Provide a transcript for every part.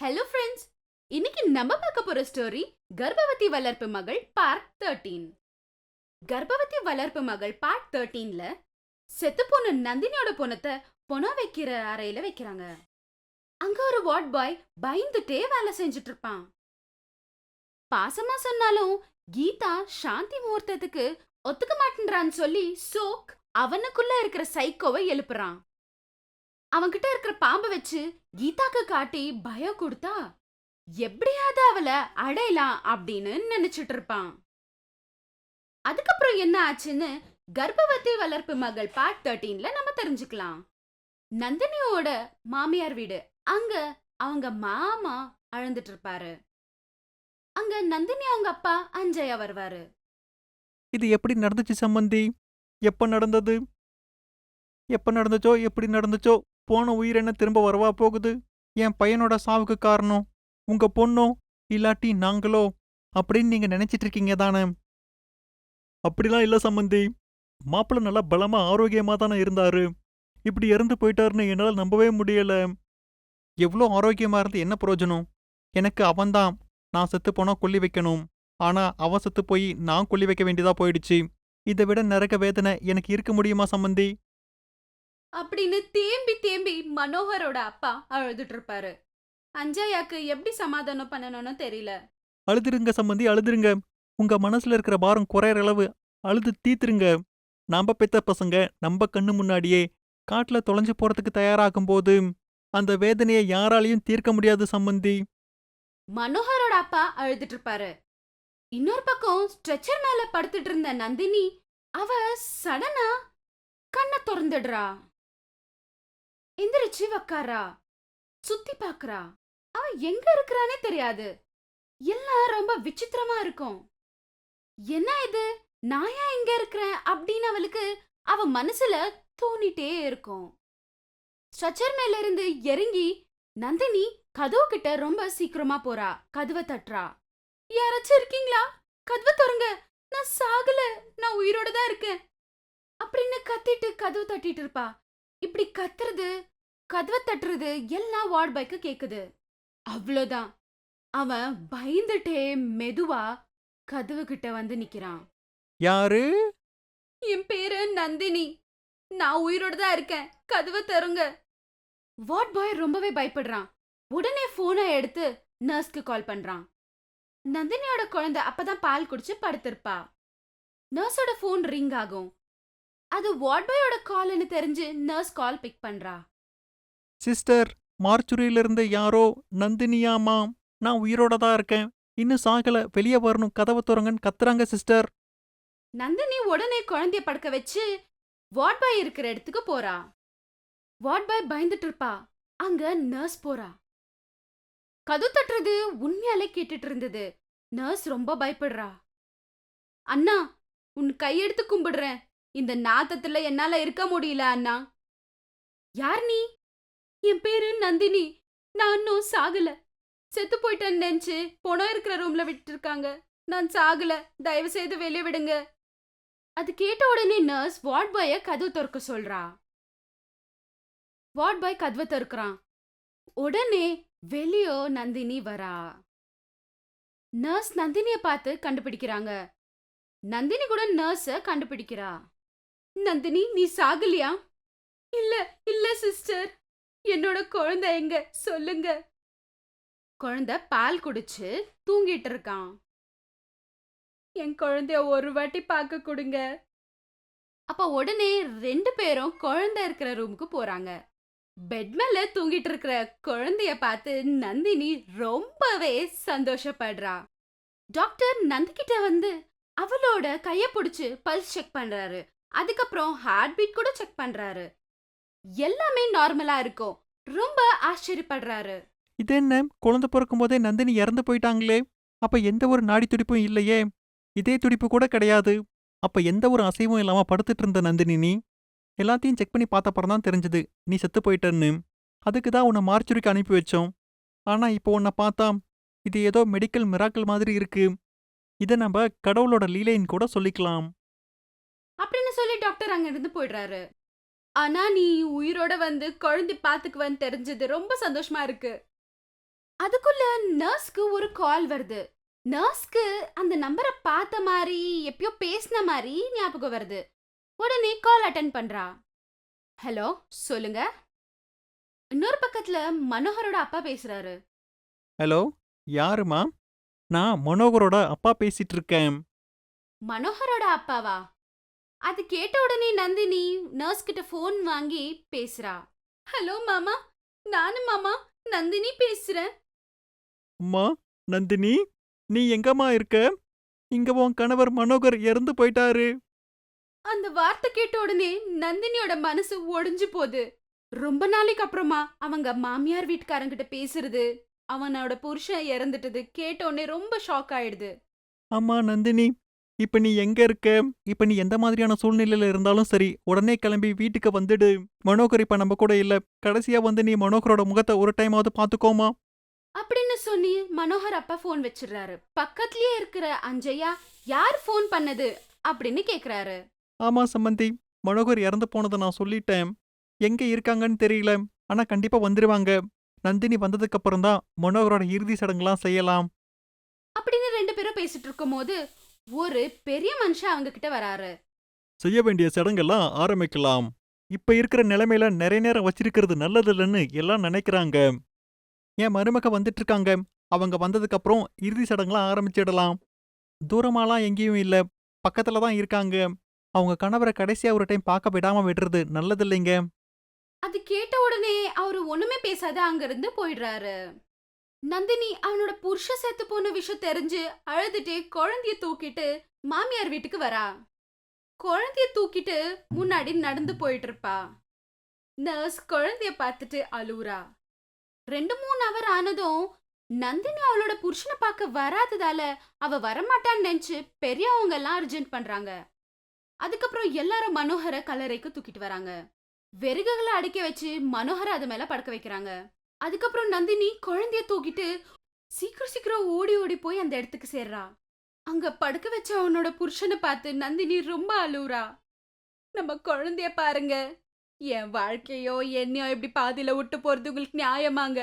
Hello friends இன்னைக்கு நம்ம பார்க்க போற ஸ்டோரி கர்ப்பவதி வளர்ப்பு மகள் பார்ட் தேர்ட்டீன் கர்ப்பவதி வளர்ப்பு மகள் பார்ட் தேர்ட்டீன்ல செத்து போன நந்தினியோட பொணத்தை பொணம் வைக்கிற அறையில வைக்கிறாங்க. அங்க ஒரு வார்ட் பாய் பயந்துட்டே வேலை செஞ்சுட்டு இருப்பான். பாசமா சொன்னாலும் கீதா சாந்தி முகூர்த்தத்துக்கு ஒத்துக்க மாட்டேன்றான்னு சொல்லி சோக் அவனுக்குள்ள இருக்கிற சைக்கோவை எழுப்புறான். அவன்கிட்ட இருக்கிற பாம்பை வச்சு கீதாக்கு காட்டி பயம் கொடுத்தா எப்படியாவது அவளை அடையலாம் அப்படின்னு நினைச்சிட்டு இருப்பான். அதுக்கப்புறம் என்ன ஆச்சுன்னு கர்ப்பவதி வளர்ப்பு மகள் பார்ட் தேர்ட்டீன்ல நம்ம தெரிஞ்சுக்கலாம். நந்தினியோட மாமியார் வீடு. அங்க அவங்க மாமா அழுந்துட்டு இருப்பாரு. அங்க நந்தினி அவங்க அப்பா அஞ்சயா வருவாரு. இது எப்படி நடந்துச்சு சம்பந்தி? எப்ப நடந்தது? எப்ப நடந்துச்சோ? எப்படி நடந்துச்சோ? போன உயிர் என்ன திரும்ப வரவா போகுது? என் பையனோட சாவுக்கு காரணம் உங்க பொண்ணோ இல்லாட்டி நாங்களோ? அப்படின்னு நீங்க நினைச்சிட்டு இருக்கீங்க தானே? அப்படிலாம் இல்ல சம்மந்தி மாப்பிள்ள நல்லா பலமா ஆரோக்கியமா தானே இருந்தாரு. இப்படி இறந்து போயிட்டாருன்னு என்னால நம்பவே முடியல. எவ்வளோ ஆரோக்கியமா இருந்து என்ன பிரயோஜனம்? எனக்கு அவன்தான் நான் செத்து போனா கொல்லி வைக்கணும். ஆனா அவன் செத்து போய் நான் கொல்லி வைக்க வேண்டியதா போயிடுச்சு. இதை விட நரக வேதனை எனக்கு இருக்க முடியுமா சம்மந்தி அப்படின்னு தேம்பி தேம்பி மனோகரோட அப்பா அழுதுட்டு இருப்பாரு அஞ்சயாக்கு எப்படி சமாதானம் பண்ணணும்னு தெரியல. அழுதுருங்க சம்மந்தி அழுதுருங்க. உங்க மனசுல இருக்கிற பாரம் குறையற அளவு அழுது தீத்துருங்க. நாம பெத்த பசங்க நம்ம கண்ணு முன்னாடியே காட்டுல தொலைஞ்சு போறதுக்கு தயாராகும் போது அந்த வேதனையை யாராலையும் தீர்க்க முடியாது சம்மந்தி மனோகரோட அப்பா அழுதுட்டு இருப்பாரு இன்னொரு பக்கம் ஸ்ட்ரெச்சர் மேல படுத்துட்டு இருந்த நந்தினி அவ சடனா கண்ணை திறந்துடுறா. எந்திரிச்சு உக்காரா? சுத்தி பாக்குறா. அவன் எங்க இருக்கிறானே தெரியாது. எல்லாம் ரொம்ப விசித்திரமா இருக்கும். என்ன இது? நான் ஏன் இங்க இருக்கிறேன்? அப்படின்னு அவளுக்கு அவ மனசுல தோணிட்டே இருக்கும். ஸ்ட்ரச்சர் மேல இருந்து இறங்கி நந்தினி கதவு கிட்ட ரொம்ப சீக்கிரமா போறா. கதவை தட்டுறா. யாராச்சும் இருக்கீங்களா? கதவை திறங்க. நான் சாகல. நான் உயிரோட தான் இருக்கேன். அப்படின்னு கத்திட்டு கதவு தட்டிட்டு இருப்பா. இப்படி கத்துறது கதவை தட்டுறது எல்லாம் வார்ட் பைக்கு கேக்குது. அவ்வளோதான் அவன் பயந்துட்டே மெதுவா கதவு கிட்ட வந்து நிக்கிறான். யாரு? என் பேரு நந்தினி. நான் உயிரோட தான் இருக்கேன். கதவை தருங்க. வார்ட் பாய் ரொம்பவே பயப்படுறான். உடனே போனை எடுத்து நர்ஸ்க்கு கால் பண்றான். நந்தினியோட குழந்தை அப்பதான் பால் குடிச்சு படுத்திருப்பா. நர்ஸோட ஃபோன் ரிங் ஆகும். அது வார்ட் பாயோட கால்னு தெரிஞ்சு நர்ஸ் கால் பிக் பண்றா. சிஸ்டர் மார்ச்சுரியிலிருந்து யாரோ நந்தினியாமா நான் உயிரோட தான் இருக்கேன். இன்னும் சாகல வெளியே வரணும் கதவை திறங்கன்னு கத்துறாங்க சிஸ்டர் நந்தினி உடனே குழந்தைய படுக்க வச்சு வார்ட் பாய் இருக்கிற இடத்துக்கு போறா. வார்ட் பாய் பயந்துட்டு இருப்பா. அங்க நர்ஸ் போறா. கது தட்டுறது உண்மையாலே கேட்டுட்டு இருந்தது. நர்ஸ் ரொம்ப பயப்படுறா. அண்ணா உன் கையெடுத்து கும்பிடுறேன். இந்த நாத்தத்துல என்னால இருக்க முடியல அண்ணா. யார் நீ? என் பேரு நந்தினி. நான் இன்னும் சாகல. செத்து போயிட்டேன்னு நினைச்சு பொணம் இருக்கிற ரூம்ல விட்டுருக்காங்க. நான் சாகல. தயவு செய்து வெளியே விடுங்க. அது கேட்ட உடனே நர்ஸ் வார்ட் பாய கதவு திறக்க சொல்றா. வார்ட் பாய் கதவை திறக்கிறான். உடனே வெளியோ நந்தினி வரா. நர்ஸ் நந்தினிய பார்த்து கண்டுபிடிக்கிறாங்க. நந்தினி கூட நர்ஸ கண்டுபிடிக்கிறா. நந்தினி நீ சாகலியா? இல்ல இல்ல சிஸ்டர் என்னோட குழந்தை எங்க? சொல்லுங்க. குழந்தை பால் குடிச்சு தூங்கிட்டு இருக்கான். என் குழந்தைய ஒரு வாட்டி பார்க்க கொடுங்க. அப்ப உடனே ரெண்டு பேரும் குழந்தை இருக்கிற ரூமுக்கு போறாங்க. பெட் மேல தூங்கிட்டு இருக்கிற குழந்தைய பார்த்து நந்தினி ரொம்பவே சந்தோஷப்படுறா. டாக்டர் நந்திக்கிட்ட வந்து அவளோட கைய பிடிச்சு பல்ஸ் செக் பண்றாரு. அதுக்கப்புறம் ஹார்ட் பீட் கூட செக் பண்றாரு. எல்லாமே நார்மலா இருக்கும். ரொம்ப ஆச்சரியப்படுறாரு. இது என்ன குழந்தை பிறக்கும் போதே நந்தினி இறந்து போயிட்டாங்களே. அப்ப எந்த ஒரு நாடி துடிப்பும் இல்லையே. இதே துடிப்பு கூட கிடையாது. அப்ப எந்த ஒரு அசைவும் இல்லாம படுத்துட்டு இருந்த நந்தினி நீ? எல்லாத்தையும் செக் பண்ணி பார்த்தப்பறம் தான் தெரிஞ்சது. நீ செத்து போயிட்டன்னு. அதுக்கு தான் உன்னை மார்ச்சுரிக்கு அனுப்பி வச்சோம். ஆனா இப்போ உன்னை பார்த்தா இது ஏதோ மெடிக்கல் மிராக்கள் மாதிரி இருக்கு. இதை நம்ம கடவுளோட லீலைன்னு கூட சொல்லிக்கலாம். அப்படின்னு சொல்லி டாக்டர் அங்க இருந்து போயிடுறாரு. ஆனா நீ உயிரோட வந்து குழந்தை பாத்துக்குவன்னு தெரிஞ்சது ரொம்ப சந்தோஷமா இருக்கு. அதுக்குள்ள நர்ஸ்க்கு ஒரு கால் வருது. நர்ஸ்க்கு அந்த நம்பரை பார்த்த மாதிரி எப்பயோ பேசின மாதிரி ஞாபகம் வருது. உடனே கால் அட்டன் பண்றா. ஹலோ சொல்லுங்க. இன்னொரு பக்கத்துல மனோகரோட அப்பா பேசுறாரு. ஹலோ யாருமா நான் மனோகரோட அப்பா பேசிட்டு இருக்கேன். மனோகரோட அப்பாவா? அது கேட்ட உடனே நந்தினி நர்ஸ் கிட்ட ஃபோன் வாங்கி பேசுறா. ஹலோ மாமா. நானு மாமா நந்தினி பேசுறேன். அம்மா நந்தினி நீ எங்கம்மா இருக்க? இங்க உன் கணவர் மனோகர் இறந்து போயிட்டாரு. அந்த வார்த்தை கேட்ட உடனே நந்தினியோட மனசு ஒடிஞ்சு போகுது. ரொம்ப நாளைக்கு அப்புறமா அவங்க மாமியார் வீட்டுக்காரங்கிட்ட பேசுறது அவனோட புருஷன் இறந்துட்டது கேட்ட உடனே ரொம்ப ஷாக் ஆயிடுது. அம்மா நந்தினி இப்ப நீ எங்க இருக்க? இப்ப நீ எந்த மாதிரியான சூழ்நிலையில இருந்தாலும் சரி உடனே கிளம்பி வீட்டுக்கு வந்துடு. மனோகர் இப்ப நம்ம கூட இல்ல. கடைசியா வந்து நீ மனோகரோட முகத்தை ஒரு டைமாவது பாத்துக்கோமா? அப்படின்னு சொல்லி மனோகர் அப்பா ஃபோன் வச்சிடுறாரு. பக்கத்துலயே இருக்கிற அஞ்சய்யா யார் ஃபோன் பண்ணது? அப்படின்னு கேக்குறாரு. ஆமா சம்பந்தி. மனோகர் இறந்து போனதை நான் சொல்லிட்டேன். எங்க இருக்காங்கன்னு தெரியல. ஆனா கண்டிப்பா வந்துருவாங்க. நந்தினி வந்ததுக்கு அப்புறம் தான் மனோகரோட இறுதி சடங்குலாம் செய்யலாம். அப்படின்னு ரெண்டு பேரும் பேசிட்டு இருக்கும்போது ஒரு பெரிய மனுஷன் அவங்க கிட்ட வராரு. செய்ய வேண்டிய சடங்கெல்லாம் ஆரம்பிக்கலாம். இப்ப இருக்கிற நிலைமையில நிறைய நேரம் வச்சிருக்கிறது நல்லதில்லைன்னு எல்லாம் நினைக்கிறாங்க. என் மருமக வந்துட்டு இருக்காங்க அவங்க வந்ததுக்கு அப்புறம் இறுதி சடங்குலாம் ஆரம்பிச்சிடலாம். தூரமாலாம் எங்கேயும் இல்ல. பக்கத்துல தான் இருக்காங்க. அவங்க கணவரை கடைசியா ஒரு டைம் பார்க்க விடாம விடுறது நல்லதில்லைங்க. அது கேட்ட உடனே அவரு ஒண்ணுமே பேசாத அங்கிருந்து போயிடுறாரு. நந்தினி அவனோட புருஷ செத்து போன விஷயம் தெரிஞ்சு அழுதுட்டே குழந்தைய தூக்கிட்டு மாமியார் வீட்டுக்கு வரா. குழந்தைய தூக்கிட்டு முன்னாடி நடந்து போயிட்டு இருப்பா. நர்ஸ் குழந்தைய பார்த்துட்டு அழுவுறா. ரெண்டு மூணு அவர் ஆனதும் நந்தினி அவளோட புருஷனை பார்க்க வராததால அவ வரமாட்டான்னு நினைச்சு பெரியவங்க எல்லாம் அர்ஜென்ட் பண்றாங்க. அதுக்கப்புறம் எல்லாரும் மனோகரை கல்லறைக்கு தூக்கிட்டு வராங்க. வெறுகுகளை அடிக்க வச்சு மனோகரை அது மேல படுக்க வைக்கிறாங்க. அதுக்கப்புறம் நந்தினி குழந்தைய தூக்கிட்டு சீக்கிரம் சீக்கிரம் ஓடி ஓடி போய் அந்த இடத்துக்கு சேர்றா. அங்க படுக்க வச்ச அவனோட புருஷனை பார்த்து நந்தினி ரொம்ப அழுவுறா. நம்ம குழந்தைய பாருங்க. என் வாழ்க்கையோ என்னையோ இப்படி பாதியில விட்டு போறது உங்களுக்கு நியாயமாங்க?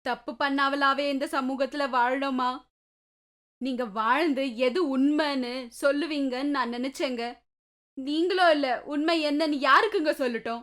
தப்பு பண்ணாவலாவே இந்த சமூகத்துல வாழணுமா? நீங்க வாழ்ந்து எது உண்மைன்னு சொல்லுவீங்கன்னு நான் நினைச்சேங்க. நீங்களும் இல்ல உண்மை என்னன்னு யாருக்குங்க சொல்லட்டும்?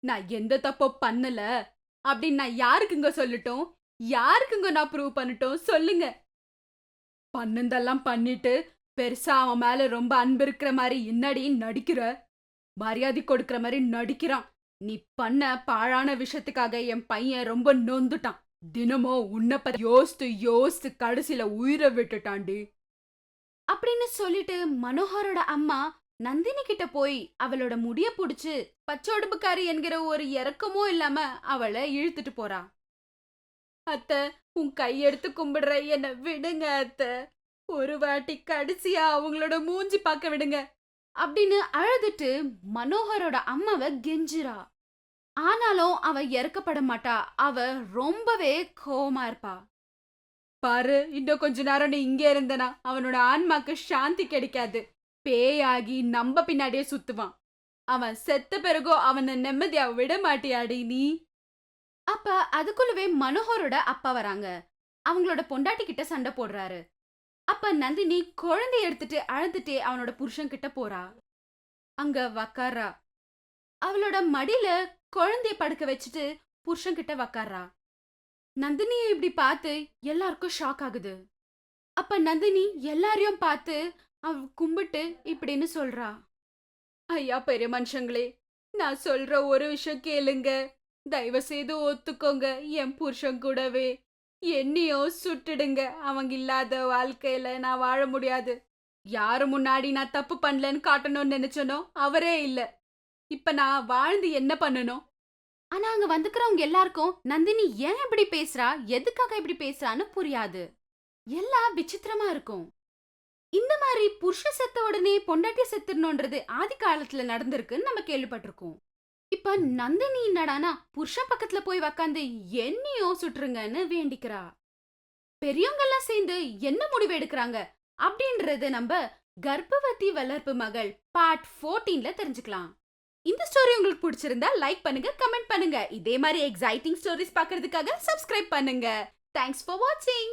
நான் எந்த தப்போ பண்ணல. அப்படின்னு நான் யாருக்குங்க சொல்லட்டும்? யாருக்குங்க நான் ப்ரூவ் பண்ணட்டும்? சொல்லுங்க. பண்ணுந்தெல்லாம் பண்ணிட்டு பெருசா அவன் மேல ரொம்ப அன்பு இருக்கிற மாதிரி என்னடி நடிக்கிற? மரியாதை கொடுக்கிற மாதிரி நடிக்கிறான். நீ பண்ண பாழான விஷயத்துக்காக என் பையன் ரொம்ப நொந்துட்டான். தினமும் உன்னை பத்தி யோசித்து யோசித்து கடைசியில உயிரை விட்டுட்டான்டி. அப்படின்னு சொல்லிட்டு மனோகரோட அம்மா நந்தினி கிட்ட போய் அவளோட முடிய புடிச்சு பச்சோடுப்புக்காரி என்கிற ஒரு இறக்கமும் இல்லாம அவளை இழுத்துட்டு போறா. அத்த உன் கையெடுத்து கும்பிடுற என்ன விடுங்க அத்த. ஒரு வாட்டி கடைசியா அவங்களோட மூஞ்சி பார்க்க விடுங்க. அப்படின்னு அழுதுட்டு மனோகரோட அம்மாவை கெஞ்சுறா. ஆனாலும் அவ இறக்கப்பட மாட்டா. அவ ரொம்பவே கோவமா இருப்பா. பாரு இன்னும் கொஞ்ச நேரம் நீ இங்கே இருந்தனா அவனோட ஆன்மாக்கு சாந்தி கிடைக்காது. பேயாகி நம்ம பின்னாடியே சுத்துவான். அவன் செத்த பிறகோ அவனை நிம்மதியா விட மாட்டியாடி நீ. அப்ப அதுக்குள்ளவே மனோகரோட அப்பா வராங்க. அவங்களோட பொண்டாட்டி கிட்ட சண்டை போடுறாரு. அப்ப நந்தினி குழந்தைய எடுத்துட்டு அழுதுட்டே அவனோட புருஷன் கிட்ட போறா. அங்க வக்காரா அவளோட மடியில குழந்தைய படுக்க வச்சுட்டு புருஷன் கிட்ட வக்காரா நந்தினியை இப்படி பார்த்து எல்லாருக்கும் ஷாக் ஆகுது. அப்ப நந்தினி எல்லாரையும் பார்த்து அவ கும்பிட்டு இப்படின்னு சொல்றா. ஐயா பெரிய மனுஷங்களே நான் சொல்ற ஒரு விஷயம் கேளுங்க. தயவு செய்து ஒத்துக்கோங்க என் புருஷன் கூடவே. என்னையோ சுட்டுடுங்க. அவங்க இல்லாத வாழ்க்கையில நான் வாழ முடியாது. யாரு முன்னாடி நான் தப்பு பண்ணலன்னு காட்டணும்னு நினைச்சனோ அவரே இல்ல. இப்ப நான் வாழ்ந்து என்ன பண்ணணும்? ஆனா அங்க வந்துக்கிறவங்க எல்லாருக்கும் நந்தினி ஏன் இப்படி பேசுறா? எதுக்காக இப்படி பேசுறான்னு புரியாது. எல்லாம் விசித்திரமா இருக்கும். இந்த மாதிரி புருஷ செத்த உடனே பொண்டாட்டி செத்துடணுன்றது ஆதி காலத்துல நடந்திருக்குன்னு நம்ம கேள்விப்பட்டிருக்கோம். இப்ப நந்தினி என்னடானா புருஷன் பக்கத்துல போய் உக்காந்து என்னையோ சுட்டுருங்கன்னு வேண்டிக்கிறா. பெரியவங்க எல்லாம் சேர்ந்து என்ன முடிவு எடுக்கிறாங்க அப்படின்றத நம்ம கர்ப்பவதி வளர்ப்பு மகள் பார்ட் 14ல தெரிஞ்சுக்கலாம். இந்த ஸ்டோரி உங்களுக்கு பிடிச்சிருந்தா லைக் பண்ணுங்க கமெண்ட் பண்ணுங்க. இதே மாதிரி எக்ஸைட்டிங் ஸ்டோரிஸ் பார்க்கிறதுக்காக சப்ஸ்கிரைப் பண்ணுங்க. தேங்க்ஸ் ஃபார் வாட்சிங்